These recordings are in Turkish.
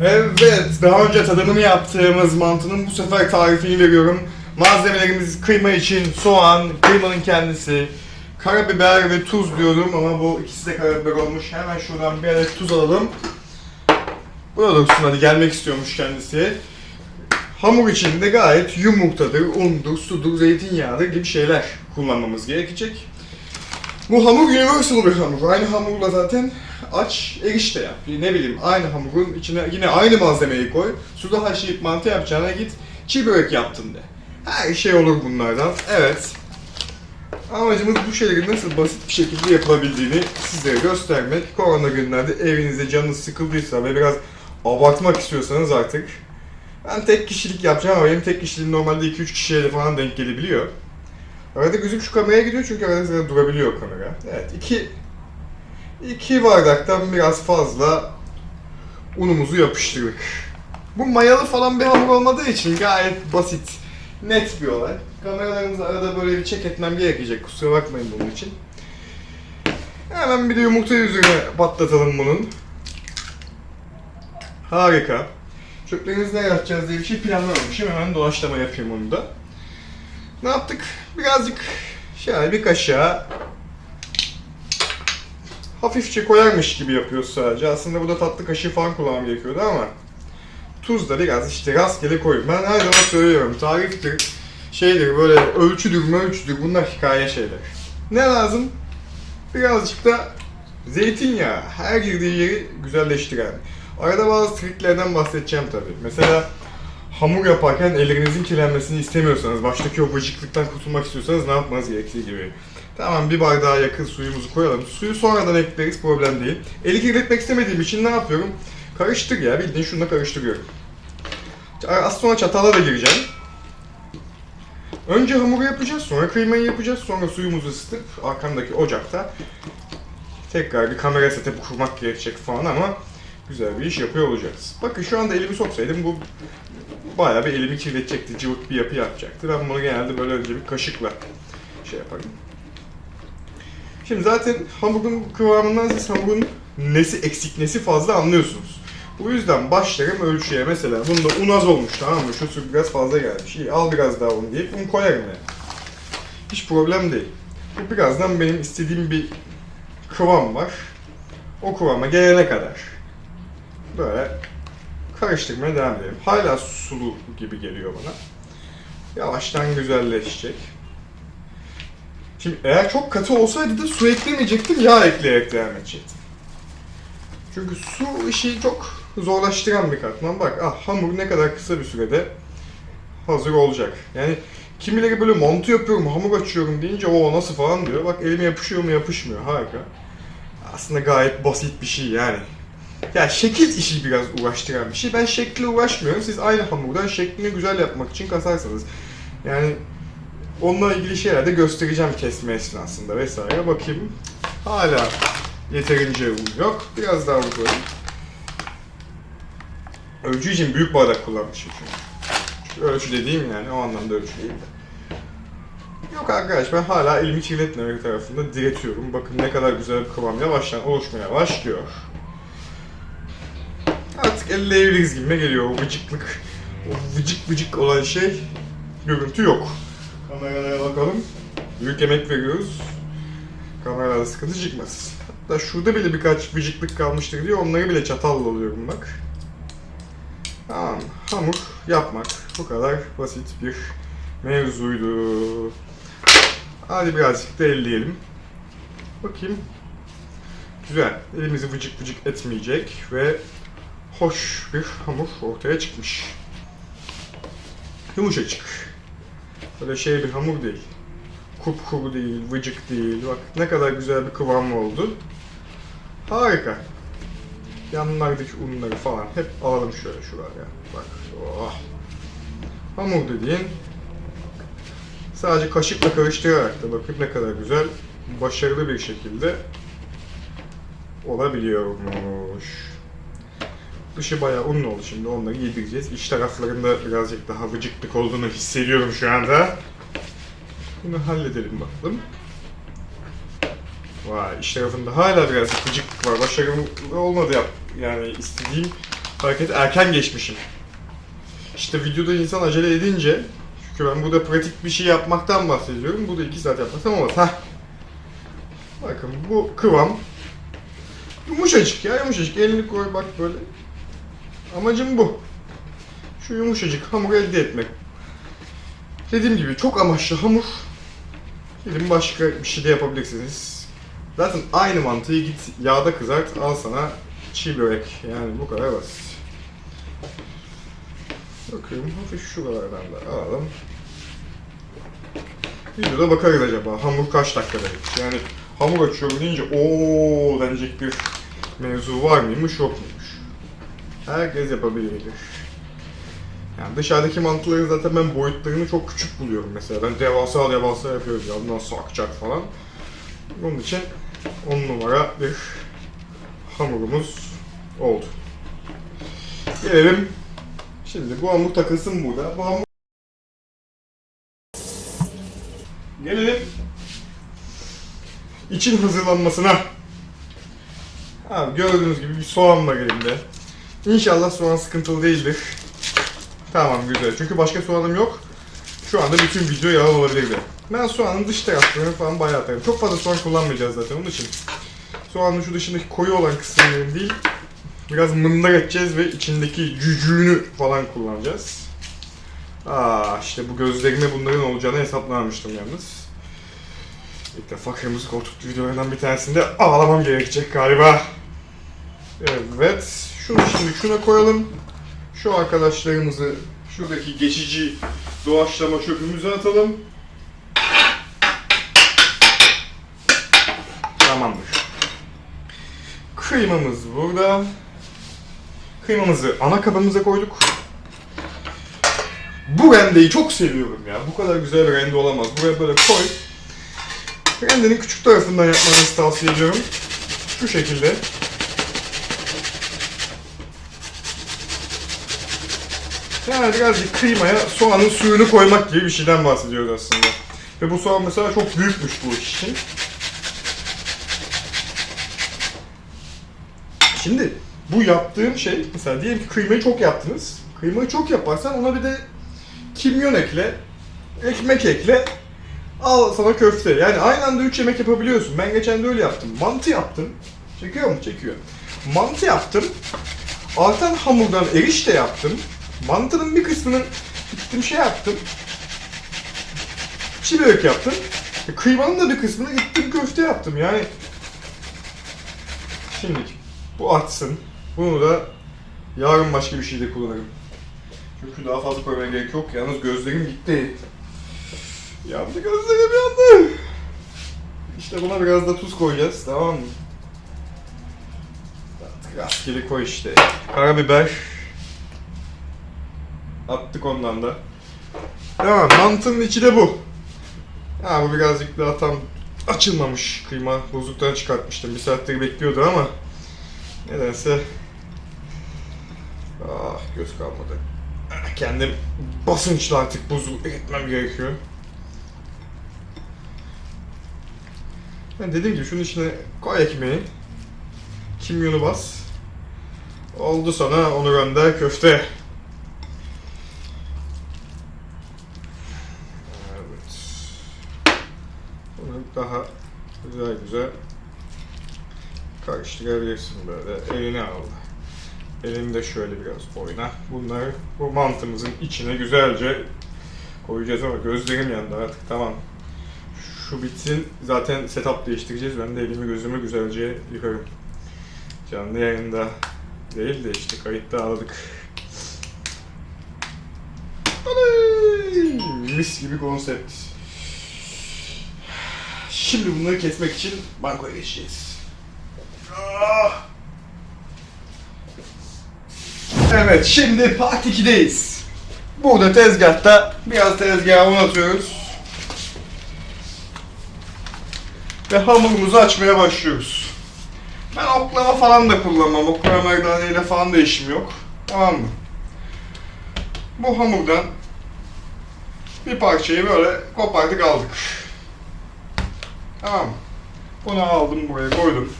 Evet, daha önce tadımını yaptığımız mantının bu sefer tarifini veriyorum. Malzemelerimiz kıyma için soğan, kıymanın kendisi, karabiber ve tuz diyorum ama bu ikisi de karabiber olmuş. Hemen şuradan bir adet tuz alalım. Burada dursun hadi gelmek istiyormuş kendisi. Hamur için de gayet yumurtadır, undur, sudur, zeytinyağıdır gibi şeyler kullanmamız gerekecek. Bu hamur universal bir hamur. Aynı hamurla zaten aç, erişte yap. Ne bileyim aynı hamurun içine yine aynı malzemeyi koy. Suda haşlayıp mantı yapacağına git çiğ börek yaptın de. Her şey olur bunlardan. Evet. Amacımız bu şeylerin nasıl basit bir şekilde yapılabildiğini sizlere göstermek. Korona günlerde evinizde canınız sıkıldıysa ve biraz abartmak istiyorsanız artık ben tek kişilik yapacağım ama benim tek kişiliğim normalde 2-3 kişiye de falan denk gelebiliyor. Arada gözüm şu kameraya gidiyor çünkü arada durabiliyor kamera. Evet, iki, iki bardaktan biraz fazla unumuzu yapıştırdık. Bu mayalı falan bir hamur olmadığı için gayet basit, net bir olay. Kameralarımızı arada böyle bir çek etmem gerekecek, kusura bakmayın bunun için. Hemen bir de yumurta üzerine patlatalım bunun. Harika. Çöplerinizi nereye atacağız diye bir şey planlamamışım. Hemen doğaçlama yapayım onu da. Ne yaptık? Birazcık şöyle bir kaşığa hafifçe koyarmış gibi yapıyoruz sadece. Aslında burada tatlı kaşığı falan kullanmam gerekiyordu ama tuz da biraz işte rastgele koyun. Ben her zaman söylüyorum tariftir, şeydir böyle ölçüdür ölçüdür bunlar hikaye şeyler. Ne lazım? Birazcık da zeytinyağı her girdiği yeri güzelleştiren. Arada bazı triklerden bahsedeceğim tabii. Mesela hamur yaparken ellerinizin kirlenmesini istemiyorsanız, baştaki o vıcıklıktan kurtulmak istiyorsanız ne yapmanız gerektiği gibi. Tamam bir bardağa yakın suyumuzu koyalım. Suyu sonradan ekleriz problem değil. Eli kirletmek istemediğim için ne yapıyorum? Karıştır ya bildiğin şununla karıştırıyorum. Az sonra çatala da gireceğim. Önce hamuru yapacağız, sonra kıymayı yapacağız, sonra suyumuzu ısıtıp arkamdaki ocakta tekrar bir kamera setup kurmak gerekecek falan ama güzel bir iş yapıyor olacağız. Bakın şu anda elimi soksaydım bu bayağı bir elimi kirletecekti, cıvık bir yapı yapacaktı. Ben bunu genelde böyle önce bir kaşıkla şey yaparım. Şimdi zaten hamurun kıvamından siz hamurun nesi eksik nesi fazla anlıyorsunuz. Bu yüzden başlarım ölçüye mesela bunda un az olmuş tamam mı? Şu biraz fazla gelmiş. İyi al biraz daha un deyip un koyarım yani. Hiç problem değil. Bu birazdan benim istediğim bir kıvam var. O kıvama gelene kadar böyle karıştırmaya devam edelim. Hala sulu gibi geliyor bana. Yavaştan güzelleşecek. Şimdi eğer çok katı olsaydı da su eklemeyecektim, yağ ekleyerek devam edecektim. Çünkü su işi çok zorlaştıran bir katman. Bak ah hamur ne kadar kısa bir sürede hazır olacak. Yani kimileri böyle mantı yapıyorum, hamur açıyorum deyince o nasıl falan diyor. Bak elime yapışıyor mu yapışmıyor. Harika. Aslında gayet basit bir şey yani. Ya şekil işi biraz uğraştıran bir şey. Ben şekle uğraşmıyorum. Siz aynı hamurdan şeklini güzel yapmak için kasarsanız. Yani onunla ilgili şeyler de göstereceğim kesme esnasında vesaire. Bakayım. Hala yeterince un yok. Biraz daha un. Ölçü için büyük bardak kullanmışım. Çünkü ölçü dediğim yani o anlamda ölçü değil de. Yok arkadaş ben hala elimi kirletmemek tarafında diretiyorum. Bakın ne kadar güzel bir kıvam yavaştan oluşmaya başlıyor. Artık elleyebiliriz gibime geliyor o vıcıklık. O vıcık vıcık olan şey görüntü yok. Kameralara bakalım. Büyük emek veriyoruz. Kameralarda sıkıntı çıkmasın. Hatta şurada bile birkaç vıcıklık kalmıştır diye onları bile çatalla alıyorum bak. Tamam, hamur yapmak bu kadar basit bir mevzuydu. Hadi birazcık da elleyelim. Bakayım. Güzel. Elimizi vıcık vıcık etmeyecek ve hoş bir hamur ortaya çıkmış. Yumuşacık. Böyle şey bir hamur değil. Kupkuru değil, vıcık değil. Bak ne kadar güzel bir kıvam oldu. Harika. Yanlardaki unları falan hep alalım şöyle şuraya. Bak. Oh. Hamur dediğin sadece kaşıkla karıştırarak da bakın ne kadar güzel, başarılı bir şekilde olabiliyormuş. Dışı bayağı unlu oldu şimdi onları yedireceğiz. İç taraflarında birazcık daha vıcıklık olduğunu hissediyorum şu anda. Bunu halledelim bakalım. Vay iç tarafında hala biraz vıcıklık var. Başarılı olmadı yap. Yani istediğim Fark et erken geçmişim. İşte videoda insan acele edince çünkü ben burada pratik bir şey yapmaktan bahsediyorum. Burada 2 saat yapmasam olmaz. Heh. Bakın bu kıvam yumuşacık ya yumuşacık. Elini koy bak böyle. Amacım bu. Şu yumuşacık hamuru elde etmek. Dediğim gibi çok amaçlı hamur. Gidin başka bir şey de yapabilirsiniz. Zaten aynı mantığı git yağda kızart al sana çiğ börek. Yani bu kadar basit. Bakıyorum hafif şuralardan da alalım. Videoda bakarız acaba hamur kaç dakikada. Yani hamur açıyorum deyince ooo denecek bir mevzu var mıymış yok muymuş. Herkes yapabilir. Yani dışarıdaki mantıların zaten ben boyutlarını çok küçük buluyorum mesela. Ben devasa devasa yapıyoruz ya nasıl akacak falan. Bunun için 10 numara bir hamurumuz oldu. Gelelim Şimdi bu hamur takılsın burada. Bu hamur... Gelelim için hazırlanmasına. Abi gördüğünüz gibi bir soğan var elimde. İnşallah soğan sıkıntılı değildir. Tamam güzel. Çünkü başka soğanım yok. Şu anda bütün video yalan olabilirdi. Ben soğanın dış taraflarını falan bayağı atarım. Çok fazla soğan kullanmayacağız zaten onun için. Soğanın şu dışındaki koyu olan kısımların değil, Biraz mındar edeceğiz ve içindeki cücüğünü falan kullanacağız. Aa işte bu gözlerime bunların olacağını hesaplamamıştım yalnız. İlk defa kırmızı koltuk videolarından bir tanesinde ağlamam gerekecek galiba. Evet. Şunu şimdi şuna koyalım. Şu arkadaşlarımızı şuradaki geçici doğaçlama çöpümüze atalım. Tamamdır. Kıymamız burada. Kıymamızı ana kabımıza koyduk. Bu rendeyi çok seviyorum ya. Bu kadar güzel bir rende olamaz. Buraya böyle koy. Rendenin küçük tarafından yapmanızı tavsiye ediyorum. Şu şekilde. Yani birazcık kıymaya soğanın suyunu koymak gibi bir şeyden bahsediyoruz aslında. Ve bu soğan mesela çok büyükmüş bu iş için. Şimdi bu yaptığım şey mesela diyelim ki kıymayı çok yaptınız. Kıymayı çok yaparsan ona bir de kimyon ekle, ekmek ekle, al sana köfte. Yani aynı anda 3 yemek yapabiliyorsun. Ben geçen de öyle yaptım. Mantı yaptım. Çekiyor mu? Çekiyor. Mantı yaptım. Artan hamurdan erişte yaptım. Mantının bir kısmını gittim şey yaptım. Çiğ börek yaptım. E, kıymanın da bir kısmını gittim köfte yaptım. Yani Şimdi bu atsın. Bunu da yarın başka bir şeyde kullanırım. Çünkü daha fazla koymaya gerek yok. Yalnız gözlerim gitti. Yandı gözlerim yandı. İşte buna biraz da tuz koyacağız tamam mı? Artık rastgele koy işte. Karabiber. Attık ondan da. Tamam mantının içi de bu. Ha bu birazcık daha tam açılmamış kıyma. Buzluktan çıkartmıştım. Bir saattir bekliyordu ama nedense ah göz kalmadı. Kendim basınçla artık buzu eritmem gerekiyor. Ben dediğim gibi şunun içine koy ekmeği. Kimyonu bas. Oldu sana onu gönder köfte. Evet. Bunu daha güzel karıştırabilirsin böyle. Elini al. Elini de şöyle biraz oyna. Bunları bu mantımızın içine güzelce koyacağız ama gözlerim yandı artık tamam. Şu bitsin zaten setup değiştireceğiz. Ben de elimi gözümü güzelce yıkarım. Canlı yayında değil de işte kayıtta aldık. Mis gibi konsept. Şimdi bunları kesmek için bankoya geçeceğiz. Ah! Evet, şimdi part 2'deyiz. Burada tezgahta biraz tezgahı unatıyoruz. Ve hamurumuzu açmaya başlıyoruz. Ben oklava falan da kullanmam. Oklava merdaneyle falan da işim yok. Tamam mı? Bu hamurdan bir parçayı böyle kopardık aldık. Tamam mı? Bunu aldım buraya koydum.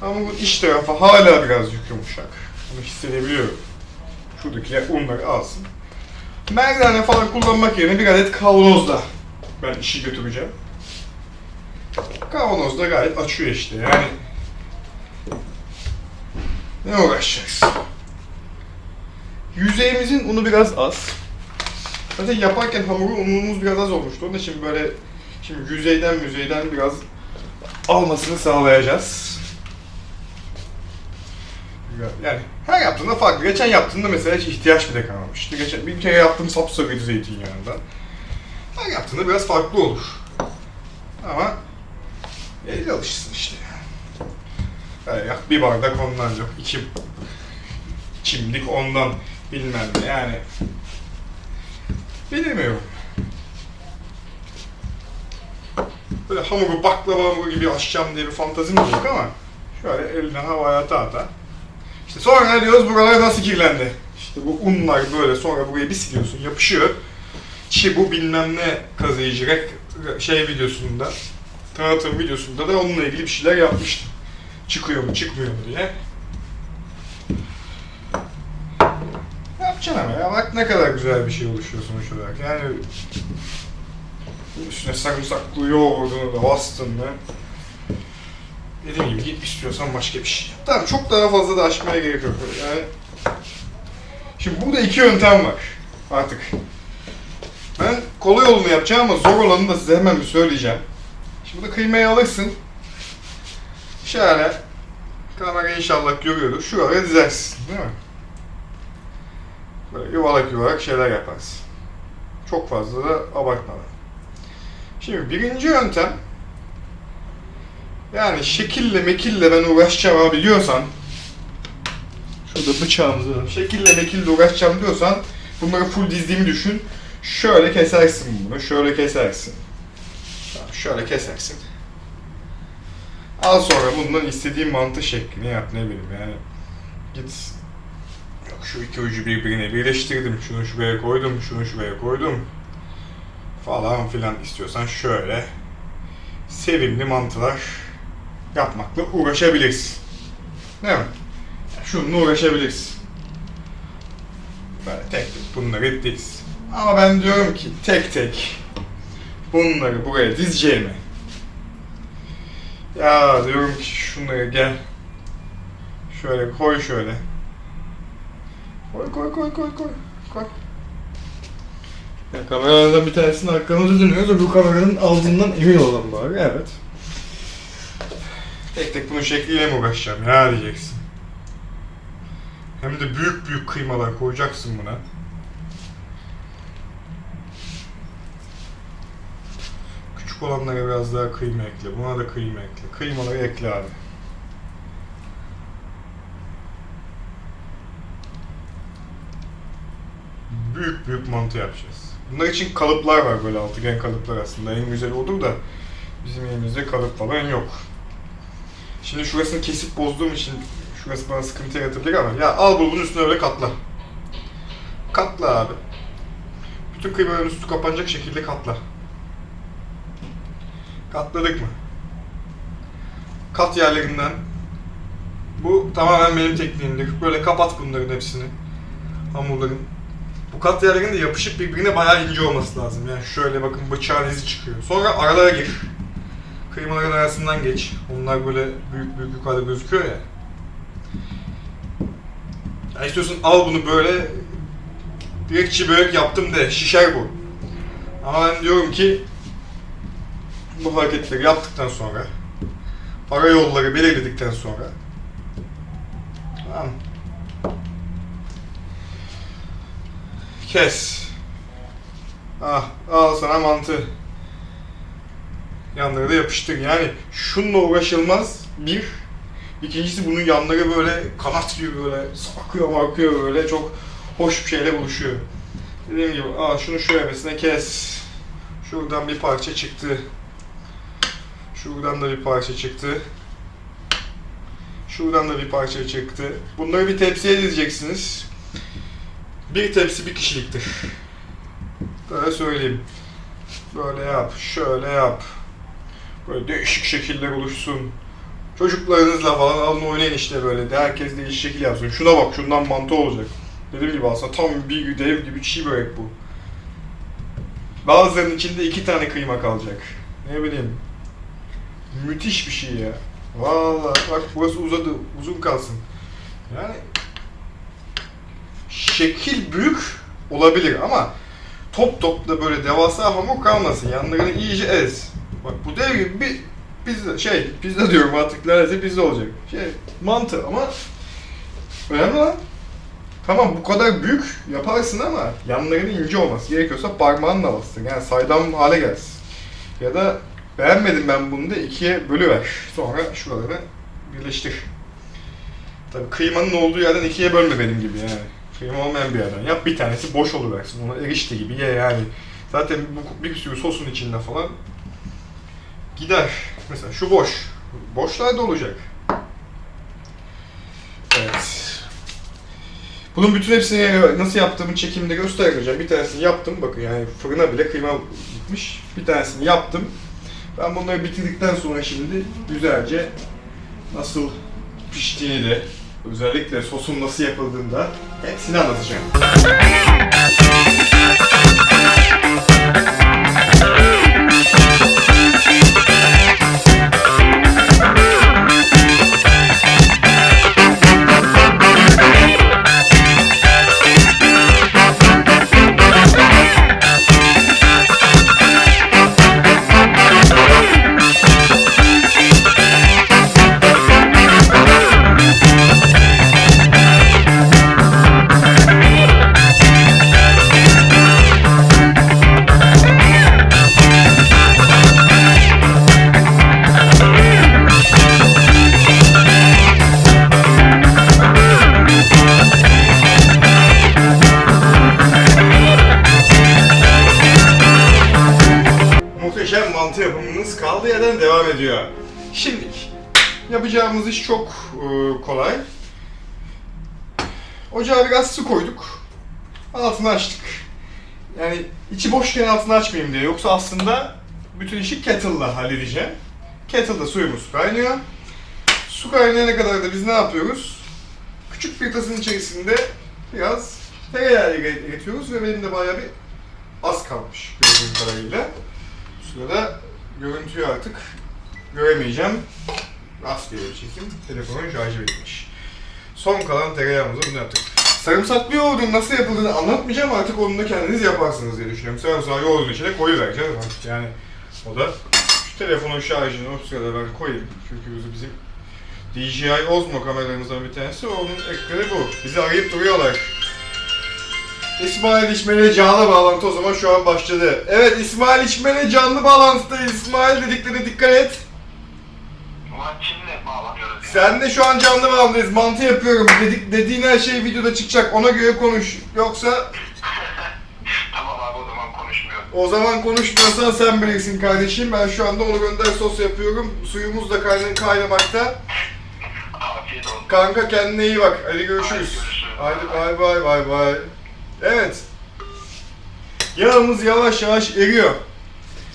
Hamurun iç tarafı hala birazcık yumuşak. Bunu hissedebiliyorum. Şuradakiler unları alsın. Merdane falan kullanmak yerine bir adet kavanozla ben işi götüreceğim. Kavanoz da gayet açıyor işte yani. Ne uğraşacaksın? Yüzeyimizin unu biraz az. Zaten yaparken hamuru unumuz biraz az olmuştu. Onun için böyle şimdi yüzeyden yüzeyden biraz almasını sağlayacağız. Yani her yaptığında farklı. Geçen yaptığımda mesela hiç ihtiyaç bile kalmamıştı. Geçen bir kere yaptığım sapsarıydı zeytinyağından. Her yaptığında biraz farklı olur. Ama el alışsın işte. Yani bir bardak ondan yok, iki çimdik ondan bilmem ne yani. Bilemiyorum. Böyle hamuru baklava hamuru gibi açacağım diye bir fantazim yok ama şöyle elinden havaya ata ata. İşte sonra ne diyoruz buralar nasıl kirlendi? İşte bu unlar böyle sonra buraya bir siliyorsun yapışıyor. İşte bu bilmem ne kazıyıcı rek- şey videosunda tanıtım videosunda da onunla ilgili bir şeyler yapmıştım. Çıkıyor mu çıkmıyor mu diye. Yapacaksın ama ya bak ne kadar güzel bir şey oluşuyor sonuç olarak. Yani üstüne sarımsaklı yoğurdunu da bastın mı Dediğim gibi git istiyorsan başka bir şey yap. Tamam çok daha fazla da aşmaya gerek yok. Yani Şimdi burada iki yöntem var artık. Ben kolay olanı yapacağım ama zor olanı da size hemen bir söyleyeceğim. Şimdi burada kıymayı alırsın. Şöyle kamera inşallah görüyordur. Şuraya dizersin değil mi? Böyle yuvarlak yuvarlak şeyler yaparsın. Çok fazla da abartmadan. Şimdi birinci yöntem yani şekille mekille ben uğraşacağım abi diyorsan Şurada bıçağımızı şekille mekille uğraşacağım diyorsan bunları full dizdiğimi düşün. Şöyle kesersin bunu, şöyle kesersin. Şöyle kesersin. Al sonra bundan istediğin mantı şeklini yap ne bileyim yani. Git Yok şu iki ucu birbirine birleştirdim. Şunu şuraya koydum, şunu şuraya koydum. Falan filan istiyorsan şöyle sevimli mantılar yapmakla uğraşabilirsin. Değil mi? Şununla uğraşabilirsin. Böyle tek tek bunları diz. Ama ben diyorum ki tek tek bunları buraya dizeceğime ya diyorum ki şunları gel şöyle koy şöyle koy koy koy koy koy koy ya kameralardan bir tanesini arkamıza dönüyoruz bu kameranın aldığından emin olalım bari evet Tek tek bunun şekliyle mi uğraşacağım ya diyeceksin. Hem de büyük büyük kıymalar koyacaksın buna. Küçük olanlara biraz daha kıyma ekle. Buna da kıyma ekle. Kıymaları ekle abi. Büyük büyük mantı yapacağız. Bunlar için kalıplar var böyle altıgen kalıplar aslında. En güzel olur da bizim elimizde kalıp falan yok. Şimdi şurasını kesip bozduğum için şurası bana sıkıntı yaratabilir ama ya al bulbulun üstüne öyle katla. Katla abi. Bütün kıymaların üstü kapanacak şekilde katla. Katladık mı? Kat yerlerinden bu tamamen benim tekniğimdir. Böyle kapat bunların hepsini. Hamurların. Bu kat yerlerinin de yapışıp birbirine bayağı ince olması lazım. Yani şöyle bakın bıçağın izi çıkıyor. Sonra aralara gir. Kıymaların arasından geç. Onlar böyle büyük büyük yukarıda gözüküyor ya. Ya istiyorsun al bunu böyle direkt çiğ börek yaptım de şişer bu. Ama ben diyorum ki bu hareketleri yaptıktan sonra ara yolları belirledikten sonra tamam kes ah al sana mantı yanları da yapıştır yani şununla uğraşılmaz bir İkincisi bunun yanları böyle kanat gibi böyle sarkıyor markıyor böyle çok hoş bir şeyle buluşuyor. Dediğim gibi aa şunu şu evesine kes. Şuradan bir parça çıktı. Şuradan da bir parça çıktı. Şuradan da bir parça çıktı. Bunları bir tepsiye dizeceksiniz. Bir tepsi bir kişiliktir. Böyle söyleyeyim. Böyle yap, şöyle yap. Böyle değişik şekiller oluşsun. Çocuklarınızla falan alın oynayın işte böyle. De herkes değişik şekil yapsın. Şuna bak şundan mantı olacak. Dediğim gibi aslında tam bir dev gibi çiğ börek bu. Bazılarının içinde iki tane kıyma kalacak. Ne bileyim. Müthiş bir şey ya. Vallahi bak burası uzadı. Uzun kalsın. Yani şekil büyük olabilir ama top top da böyle devasa hamur kalmasın. Yanlarını iyice ez. Bak bu dev gibi bir pizza şey pizza diyorum artık neredeyse pizza olacak. Şey mantı ama önemli lan. Tamam bu kadar büyük yaparsın ama yanlarının ince olması gerekiyorsa parmağınla bastır. Yani saydam hale gelsin. Ya da beğenmedim ben bunu da ikiye bölüver. Sonra şuraları birleştir. Tabii kıymanın olduğu yerden ikiye bölme benim gibi yani. Kıyma olmayan bir yerden yap. Bir tanesi boş oluversin. Ona erişte gibi ye yani. Zaten bu bir sürü sosun içinde falan gider. Mesela şu boş. Boşlar da olacak. Evet. Bunun bütün hepsini nasıl yaptığımı çekimde göstermeyeceğim. Bir tanesini yaptım. Bakın yani fırına bile kıyma gitmiş. Bir tanesini yaptım. Ben bunları bitirdikten sonra şimdi güzelce nasıl piştiğini de özellikle sosun nasıl yapıldığını da hepsini anlatacağım. iş çok e, kolay. Ocağa biraz su koyduk. Altını açtık. Yani içi boşken altını açmayayım diye. Yoksa aslında bütün işi kettle'la halledeceğim. Kettle'da suyumuz kaynıyor. Su kaynayana kadar da biz ne yapıyoruz? Küçük bir tasın içerisinde biraz tereyağı eritiyoruz ve benim de bayağı bir az kalmış gördüğüm kadarıyla. Bu sırada görüntüyü artık göremeyeceğim. Rastgele bir çekim. Telefonun şarjı bitmiş. Son kalan tereyağımızı bunu yaptık. Sarımsaklı yoğurdun nasıl yapıldığını anlatmayacağım artık onu da kendiniz yaparsınız diye düşünüyorum. Sarımsağı yoğurdun içine koyuvereceğiz artık yani. O da şu telefonun şarjını o sırada ben koyayım. Çünkü bizim DJI Osmo kameralarımızdan bir tanesi. Onun ekranı bu. Bizi arayıp duruyorlar. İsmail İçmen'e canlı bağlantı o zaman şu an başladı. Evet İsmail İçmen'e canlı bağlantıdayız. İsmail dediklerine dikkat et. Kimle bağlanıyoruz? Sen de şu an canlı bağlantıdayız. Mantı yapıyorum. Dedik, dediğin her şey videoda çıkacak. Ona göre konuş. Yoksa tamam abi o zaman konuşmuyorum. o zaman konuşmuyorsan sen bilirsin kardeşim. Ben şu anda onu gönder sos yapıyorum. Suyumuz da kayna kaynamakta. Afiyet olsun. Kanka kendine iyi bak. Hadi görüşürüz. Hadi görüşürüz. Hadi bay bay bay bay. Evet. Yağımız yavaş yavaş eriyor.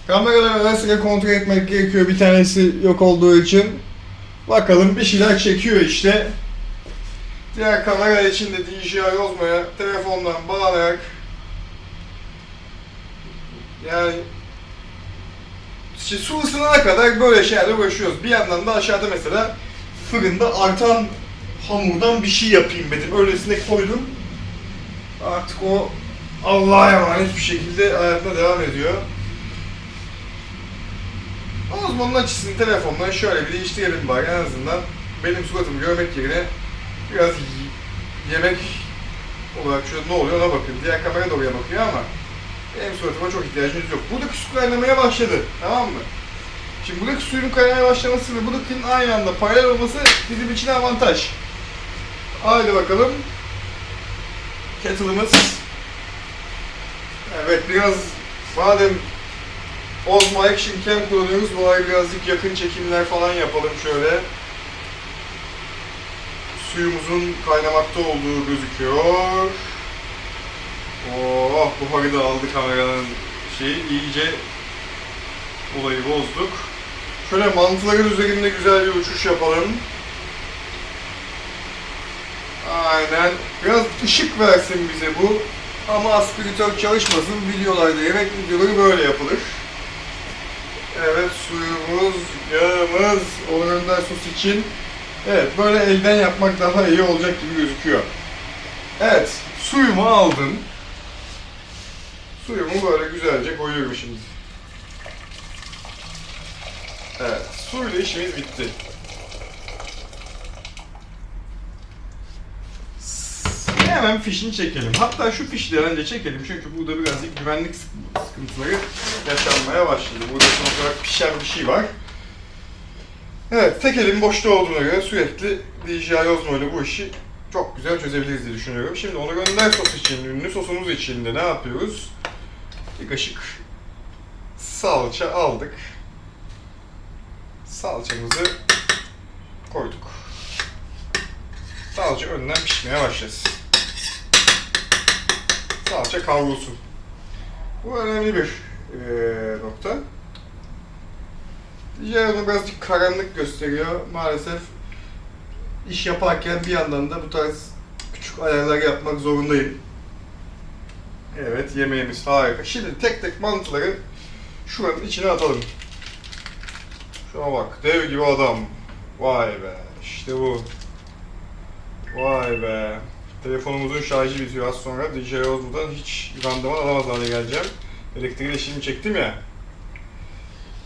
Kameraları ara sıra kontrol etmek gerekiyor bir tanesi yok olduğu için. Bakalım bir şeyler çekiyor işte. Diğer kamera için de DJI Osmo'ya telefondan bağlayarak yani işte su ısınana kadar böyle şeylerle uğraşıyoruz. Bir yandan da aşağıda mesela fırında artan hamurdan bir şey yapayım dedim. Öylesine koydum. Artık o Allah'a emanet bir şekilde hayatına devam ediyor. Osman'ın açısını telefondan şöyle bir değiştirelim bari en azından benim suratımı görmek yerine biraz yemek olarak şöyle ne oluyor ona bakın. Diğer kamera da oraya bakıyor ama benim suratıma çok ihtiyacınız yok. Buradaki su kaynamaya başladı. Tamam mı? Şimdi buradaki suyun kaynamaya başlaması ve buradakinin aynı anda paralel olması bizim için avantaj. Haydi bakalım. Kettle'ımız. Evet biraz madem Osmo Action Cam kullanıyoruz. Bu ay birazcık yakın çekimler falan yapalım şöyle. Suyumuzun kaynamakta olduğu gözüküyor. Oh buharı da aldı kameranın şeyi iyice olayı bozduk. Şöyle mantıların üzerinde güzel bir uçuş yapalım. Aynen. Biraz ışık versin bize bu. Ama aspiratör çalışmasın. Videolarda yemek videoları böyle yapılır. Evet suyumuz, yağımız, Oranda sos için. Evet böyle elden yapmak daha iyi olacak gibi gözüküyor. Evet suyumu aldım. Suyumu böyle güzelce koyuyorum şimdi. Evet suyla işimiz bitti. Hemen fişini çekelim. Hatta şu fişleri önce çekelim çünkü burada birazcık güvenlik sıkıntıları yaşanmaya başladı. Burada sonuç olarak pişen bir şey var. Evet, tek elim boşta olduğuna göre sürekli DJI Osmo ile bu işi çok güzel çözebiliriz diye düşünüyorum. Şimdi onu gönder sos için, ünlü sosumuz için de ne yapıyoruz? Bir kaşık salça aldık. Salçamızı koyduk. Salça önden pişmeye başlasın. Salça kavrulsun. Bu önemli bir eee, nokta. Diğer onu birazcık karanlık gösteriyor. Maalesef iş yaparken bir yandan da bu tarz küçük ayarlar yapmak zorundayım. Evet yemeğimiz harika. Şimdi tek tek mantıları şuranın içine atalım. Şuna bak dev gibi adam. Vay be işte bu. Vay be. Telefonumuzun şarjı bitiyor az sonra. DJI Osmo'dan hiç randıman alamaz hale geleceğim. Elektriği de şimdi çektim ya.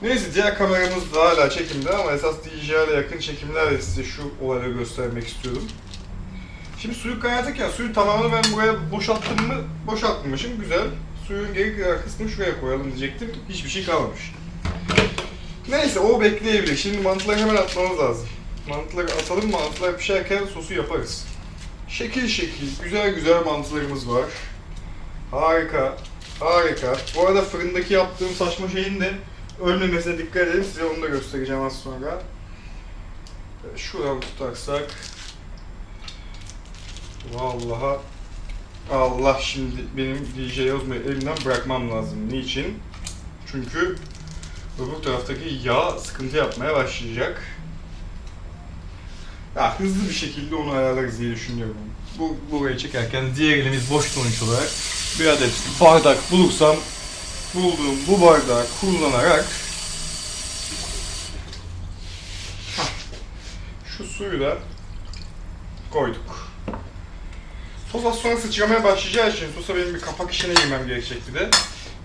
Neyse diğer kameramız da hala çekimde ama esas DJI ile yakın çekimlerle size şu olayları göstermek istiyorum. Şimdi suyu kaynatırken suyun tamamını ben buraya boşalttım mı? Boşaltmamışım. Güzel. Suyun geri kalan kısmını şuraya koyalım diyecektim. Hiçbir şey kalmamış. Neyse o bekleyebilir. Şimdi mantıları hemen atmamız lazım. Mantıları atalım mantılar pişerken sosu yaparız. Şekil şekil, güzel güzel mantılarımız var. Harika, harika. Bu arada fırındaki yaptığım saçma şeyin de ölmemesine dikkat edin. Size onu da göstereceğim az sonra. Şuradan tutarsak. Vallahi Allah şimdi benim DJ Osmo'yu elimden bırakmam lazım. Niçin? Çünkü öbür taraftaki yağ sıkıntı yapmaya başlayacak. Ya hızlı bir şekilde onu ayarlarız diye düşünüyorum. Bu burayı çekerken diğer elimiz boş sonuç olarak bir adet bardak bulursam bulduğum bu bardağı kullanarak şu suyu da koyduk. Sos sonra sıçramaya başlayacağı için sosa benim bir kapak işine girmem gerekecek bir de.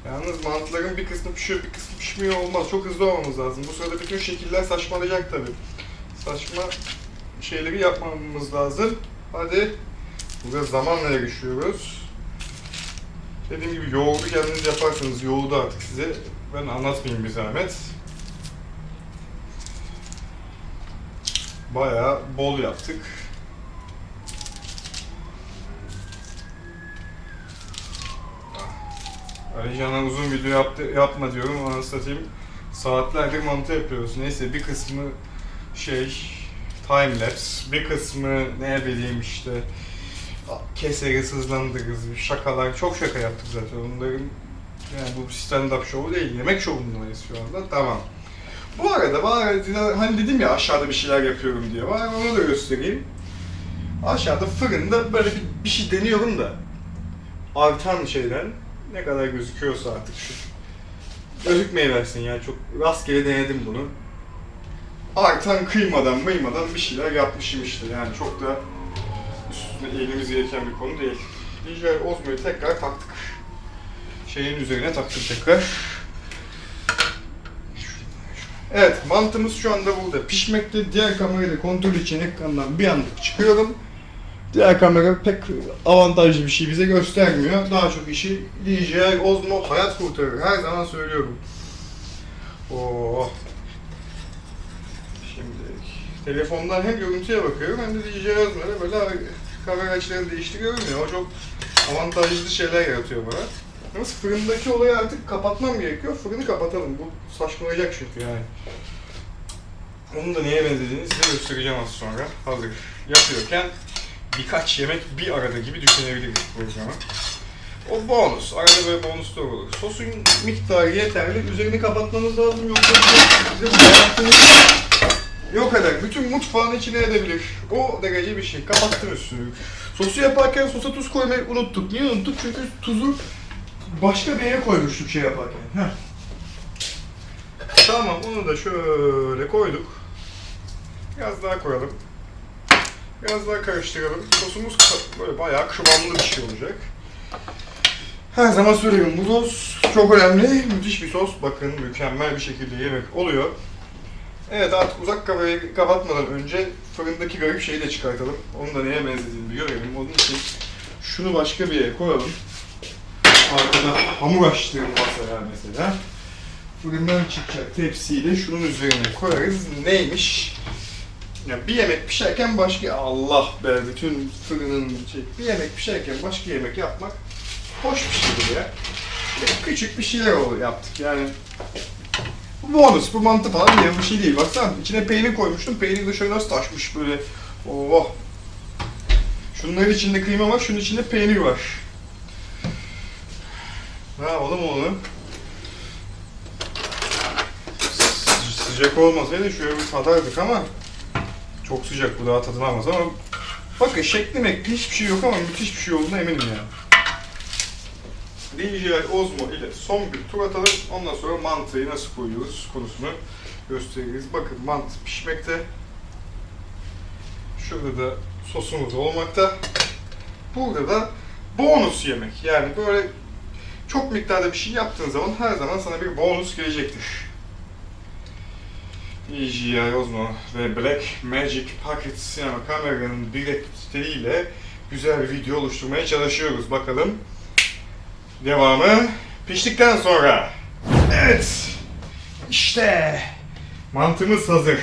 Yalnız mantıların bir kısmı pişiyor, bir kısmı pişmiyor olmaz. Çok hızlı olmamız lazım. Bu sırada bütün şekiller saçmalayacak tabii. Saçma şeyleri yapmamamız lazım. Hadi. Burada zamanla yarışıyoruz. Dediğim gibi yoğurdu kendiniz yaparsanız yoğurdu artık size. Ben anlatmayayım bir zahmet. Bayağı bol yaptık. Alican'a uzun video yaptı, yapma diyorum anasını satayım. Saatlerdir mantı yapıyoruz. Neyse bir kısmı şey time lapse, bir kısmı ne bileyim işte keseriz, hızlandırırız, şakalar, çok şaka yaptık zaten onların yani bu stand-up show değil, yemek şovundayız şu anda, tamam. Bu arada bari hani dedim ya aşağıda bir şeyler yapıyorum diye, bari onu da göstereyim. Aşağıda fırında böyle bir, bir şey deniyorum da artan şeyden ne kadar gözüküyorsa artık şu gözükmeyi versin yani çok rastgele denedim bunu. Artan kıymadan mıymadan bir şeyler yapmışım işte yani çok da üstüne eğilmemiz gereken bir konu değil. DJI Osmo'yu tekrar taktık. Şeyin üzerine taktım tekrar. Evet, mantımız şu anda burada pişmekte. Diğer kamerayı da kontrol için ekrandan bir anlık çıkıyorum. Diğer kamera pek avantajlı bir şey bize göstermiyor. Daha çok işi DJI Osmo hayat kurtarır. Her zaman söylüyorum. Oo. Telefondan hem görüntüye bakıyorum hem de DJI Osmo'da böyle kamera açılarını değiştiriyorum ya. O çok avantajlı şeyler yaratıyor bana. Yalnız fırındaki olayı artık kapatmam gerekiyor. Fırını kapatalım. Bu saçmalayacak çünkü yani. Onun da neye benzediğini size göstereceğim az sonra. Hazır yapıyorken birkaç yemek bir arada gibi düşünebiliriz programı. O bonus. Arada böyle bonuslar olur. Sosun miktarı yeterli. Üzerini kapatmamız lazım. Yoksa bizim hayatımız yok eder. Bütün mutfağın içine edebilir. O derece bir şey. Kapattım üstünü. Sosu yaparken sosa tuz koymayı unuttuk. Niye unuttuk? Çünkü tuzu başka bir yere koymuştuk şey yaparken. Heh. Tamam onu da şöyle koyduk. Biraz daha koyalım. Biraz daha karıştıralım. Sosumuz böyle bayağı kıvamlı bir şey olacak. Her zaman söylüyorum bu sos çok önemli. Müthiş bir sos. Bakın mükemmel bir şekilde yemek oluyor. Evet artık uzak kamerayı kapatmadan önce fırındaki garip şeyi de çıkartalım. Onu da neye benzediğini bir görelim. Onun için şunu başka bir yere koyalım. Arkada hamur açtığım masaya mesela. Fırından çıkacak tepsiyi de şunun üzerine koyarız. Neymiş? Ya bir yemek pişerken başka Allah be bütün fırının şey, bir yemek pişerken başka yemek yapmak hoş bir şeydir ya. Böyle küçük bir şeyler oldu yaptık yani. Bonus, bu mantı falan diye bir şey değil. Baksana içine peynir koymuştum. Peynir dışarı nasıl taşmış böyle. Oh. Şunların içinde kıyma var, şunun içinde peynir var. Ne yapalım onu? Sı- Sıcak olmasaydı şöyle bir tadardık ama çok sıcak bu daha tadılamaz ama bakın şekli mekli hiçbir şey yok ama müthiş bir şey olduğuna eminim yani. DJI Osmo ile son bir tur atalım. Ondan sonra mantıyı nasıl koyuyoruz konusunu gösteririz. Bakın mantı pişmekte. Şurada da sosumuz olmakta. Burada da bonus yemek. Yani böyle çok miktarda bir şey yaptığın zaman her zaman sana bir bonus gelecektir. DJI Osmo ve Black Magic Pocket sinema kameranın birlikteliğiyle güzel bir video oluşturmaya çalışıyoruz. Bakalım devamı piştikten sonra. Evet. İşte mantımız hazır.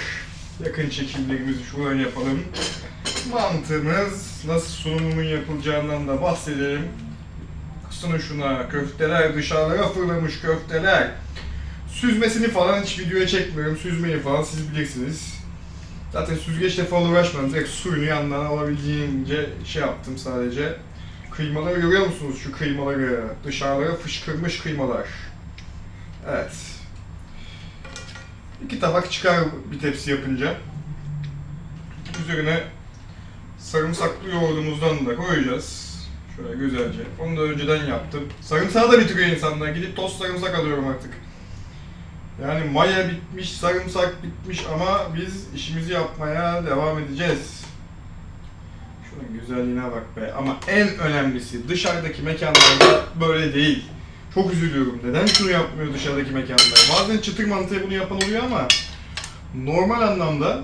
Yakın çekimlerimizi şuradan yapalım. Mantımız nasıl sunumunun yapılacağından da bahsedelim. Kısını şuna köfteler dışarılara fırlamış köfteler. Süzmesini falan hiç videoya çekmiyorum. Süzmeyi falan siz bilirsiniz. Zaten süzgeçle falan uğraşmadım. Direkt suyunu yandan alabildiğince şey yaptım sadece. Kıymaları görüyor musunuz şu kıymaları? Dışarılara fışkırmış kıymalar. Evet. İki tabak çıkar bir tepsi yapınca. Üzerine sarımsaklı yoğurdumuzdan da koyacağız. Şöyle güzelce. Onu da önceden yaptım. Sarımsağı da bitiriyor insanlar. Gidip toz sarımsak alıyorum artık. Yani maya bitmiş, sarımsak bitmiş ama biz işimizi yapmaya devam edeceğiz. Güzelliğine bak be. Ama en önemlisi dışarıdaki mekanlarda böyle değil. Çok üzülüyorum. Neden şunu yapmıyor dışarıdaki mekanlar? Bazen çıtır mantıya bunu yapan oluyor ama normal anlamda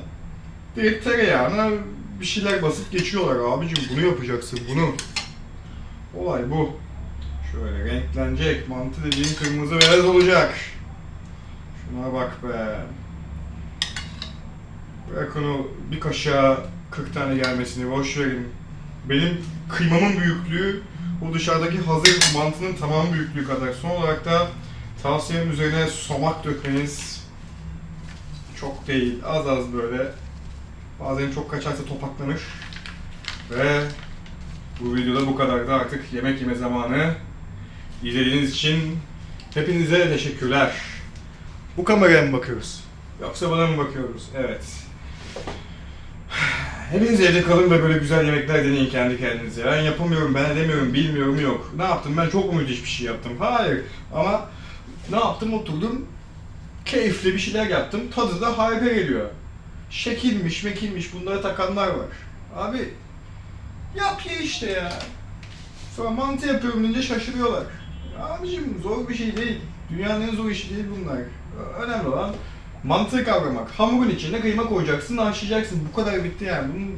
direkt tereyağına bir şeyler basıp geçiyorlar. Abicim bunu yapacaksın, bunu. Olay bu. Şöyle renklenecek. Mantı dediğin kırmızı beyaz olacak. Şuna bak be. Bırakın o bir kaşığa 40 tane gelmesini boş verin. Benim kıymamın büyüklüğü bu dışarıdaki hazır mantının tamam büyüklüğü kadar. Son olarak da tavsiyem üzerine somak dökmeniz çok değil. Az az böyle. Bazen çok kaçarsa topaklanır. Ve bu videoda bu kadardı artık yemek yeme zamanı. İzlediğiniz için hepinize teşekkürler. Bu kameraya mı bakıyoruz? Yoksa bana mı bakıyoruz? Evet. Hepiniz evde kalın ve böyle güzel yemekler deneyin kendi kendinize. Ben yapamıyorum, ben edemiyorum, bilmiyorum yok. Ne yaptım? Ben çok mu müthiş bir şey yaptım? Hayır. Ama ne yaptım? Oturdum, keyifli bir şeyler yaptım. Tadı da harika geliyor. Şekilmiş, mekilmiş bunlara takanlar var. Abi yap ye işte ya. Sonra mantı yapıyorum deyince şaşırıyorlar. Abicim zor bir şey değil. Dünyanın en zor işi değil bunlar. Önemli olan mantığı kavramak. Hamurun içine kıyma koyacaksın, haşlayacaksın. Bu kadar bitti yani. Bunun...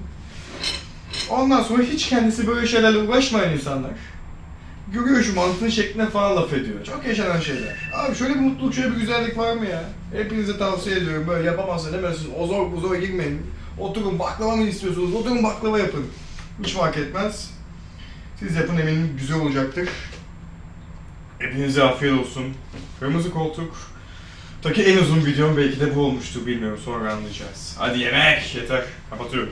Ondan sonra hiç kendisi böyle şeylerle uğraşmayan insanlar görüyor şu mantığın şekline falan laf ediyor. Çok yaşanan şeyler. Abi şöyle bir mutluluk, şöyle bir güzellik var mı ya? Hepinize tavsiye ediyorum. Böyle yapamazsın demezsin. O zor bu zor girmeyin. Oturun baklava mı istiyorsunuz? Oturun baklava yapın. Hiç fark etmez. Siz yapın eminim güzel olacaktır. Hepinize afiyet olsun. Kırmızı koltuk. Taki en uzun videom belki de bu olmuştur bilmiyorum sonra anlayacağız. Hadi yemek yeter. Kapatıyorum.